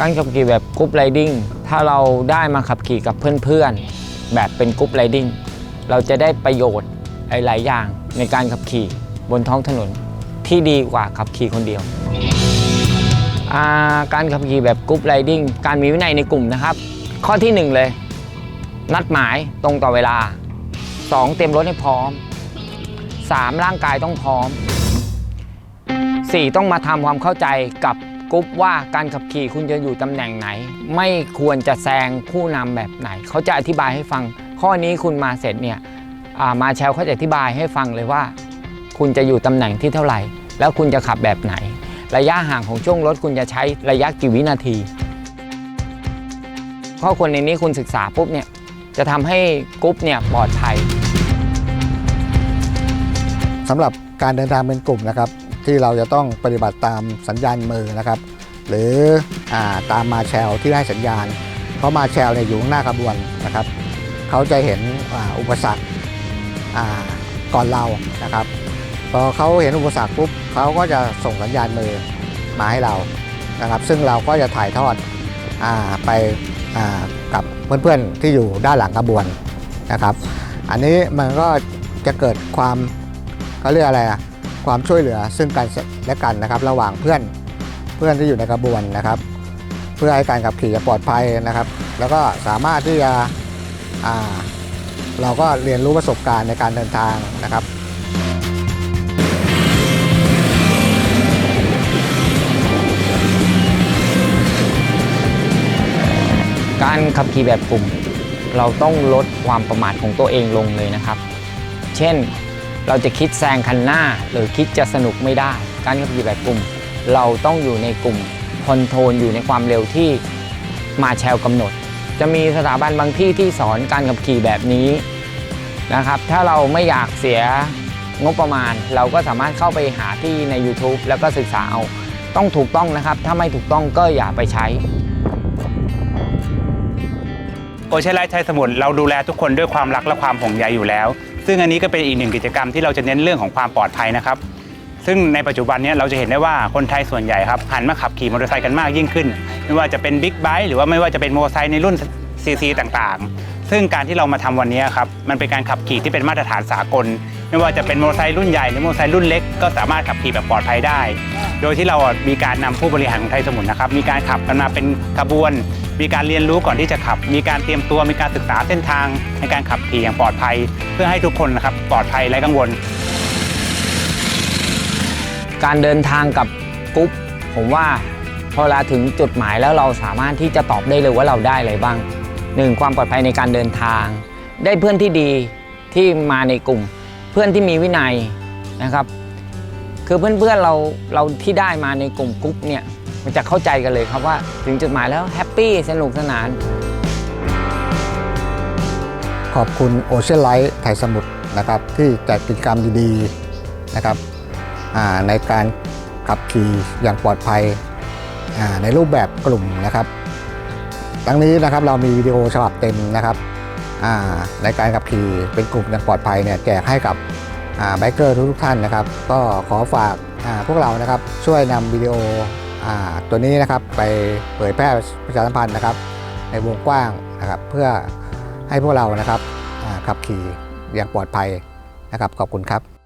การขับขี่แบบกรุ๊ปไรดิ้งถ้าเราได้มาขับขี่กับเพื่อนๆ แบบเป็นกรุ๊ปไรดิ้งเราจะได้ประโยชน์หลายๆอย่างในการขับขี่บนท้องถนนที่ดีกว่าขับขี่คนเดียวาการขับขี่แบบกรุ๊ปไรดิ้งการมีวินัยในกลุ่มนะครับ ข้อที่หนึ่งเลย นัดหมายตรงต่อเวลา 2. เตรียมรถให้พร้อม 3. ร่างกายต้องพร้อม 4. ต้องมาทำความเข้าใจกับ กรุ๊ปว่าการขับขี่คุณจะอยู่ตำแหน่งไหน ไม่ควรจะแซงผู้นำแบบไหน เขาจะอธิบายให้ฟัง ข้อนี้คุณมาเสร็จเนี่ยมาแชลเขาจะอธิบายให้ฟังเลยว่า คุณจะอยู่ตำแหน่งที่เท่าไหร่ แล้วคุณจะขับแบบไหน ระยะห่างของช่วงรถคุณจะใช้ระยะกี่วินาที ข้อควรในนี้คุณศึกษาปุ๊บเนี่ยจะทำให้กรุ๊ปเนี่ยปลอดภัยสำหรับการเดินทางเป็นกลุ่มนะครับ ที่เราจะต้องปฏิบัติตามสัญญาณมือนะครับ หรืออตามมาแชลที่ให้สัญญาณ เพราะมาแชลเนี่ยอยู่ข้างหน้าขบวนนะครับ เขาจะเห็นออุปสรรคก่อนเรานะครับพอเขาเห็นอุปสรรคปุ๊บเขาก็จะส่งสัญญาณมือมาให้เรานะครับ ซึ่งเราก็จะถ่ายทอดอไปกับเพื่อนๆที่อยู่ด้านหลังขบวนนะครับ อันนี้มันก็จะเกิดความเขาเรียกอะไรอะ ความช่วยเหลือซึ่งกันและกันนะครับ ระหว่างเพื่อนเพื่อนที่อยู่ในกระบวนนะครับ เพื่อให้การขับขี่จะปลอดภัยนะครับ แล้วก็สามารถที่จะเราก็เรียนรู้ประสบการณ์ในการเดินทางนะครับการขับขี่แบบกลุ่ม เราต้องลดความประมาทของตัวเองลงเลยนะครับ เช่น เราจะคิดแซงคันหน้า หรือคิดจะสนุกไม่ได้ การขับขี่แบบกลุ่ม เราต้องอยู่ในกลุ่มคอนโทรลอยู่ในความเร็วที่มาแชลกำหนด จะมีสถาบันบางที่ที่สอนการขับขี่แบบนี้นะครับ ถ้าเราไม่อยากเสียงบประมาณ เราก็สามารถเข้าไปหาที่ใน YouTube แล้วก็ศึกษาเอาต้องถูกต้องนะครับ ถ้าไม่ถูกต้องก็อย่าไปใช้โอเชียนไลท์ไทยสมุทรเราดูแลทุกคนด้วยความรักและความห่วงใยอยู่แล้ว ซึ่งอันนี้ก็เป็นอีกหนึ่งกิจกรรมที่เราจะเน้นเรื่องของความปลอดภัยนะครับ ซึ่งในปัจจุบันเนี้เราจะเห็นได้ว่าคนไทยส่วนใหญ่ครับหันมาขับขี่มอเตอร์ไซค์กันมากยิ่งขึ้น ไม่ว่าจะเป็นบิ๊กไบค์หรือว่าไม่ว่าจะเป็นมอเตอร์ไซค์ในรุ่นซีซีต่างๆ ซึ่งการที่เรามาทำวันนี้ครับมันเป็นการขับขี่ที่เป็นมาตรฐานสากล ไม่ว่าจะเป็นมอเตอร์ไซค์รุ่นใหญ่หรือมอเตอร์ไซค์รุ่นเล็กก็สามารถขับขี่แบบปลอดภัยได้ โดยที่เรามีการนำผู้บริหารของไทยสมุทรนะครับมีการขับกันมาเป็นขบวน มีการเรียนรู้ก่อนที่จะขับ มีการเตรียมตัวมีการศึกษาเส้นทาง ในการขับขี่อย่างปลอดภัย เพื่อให้ทุกคนนะครับปลอดภัยและกังวล การเดินทางกับกรุ๊ปผมว่าพอเวลาถึงจุดหมายแล้วเราสามารถที่จะตอบได้เลยว่าเราได้อะไรบ้างหนึ่งความปลอดภัยในการเดินทาง ได้เพื่อนที่ดีที่มาในกลุ่ม เพื่อนที่มีวินัยนะครับ คือเพื่อนๆเราเราที่ได้มาในกลุ่มกรุ๊ปเนี่ย มันจะเข้าใจกันเลยครับว่าถึงจุดหมายแล้วแฮปปี้สนุกสนาน ขอบคุณโอเชียนไลท์ไทยสมุทรนะครับที่จัดกิจกรรมดีๆนะครับในการขับขี่อย่างปลอดภัยในรูปแบบกลุ่มนะครับ ทั้งนี้นะครับเรามีวิดีโอฉบับเต็มนะครับในการขับขี่เป็นกลุ่มอย่างปลอดภัยเนี่ยแจกให้กับไบเกอร์ทุกๆท่านนะครับ ก็ขอฝากพวกเรานะครับช่วยนำวิดีโอ ตัวนี้นะครับไปเผยแพร่ประชาสัมพันธ์นะครับ ในวงกว้างนะครับเพื่อให้พวกเรานะครับขับขี่อย่างปลอดภัยนะครับขอบคุณครับ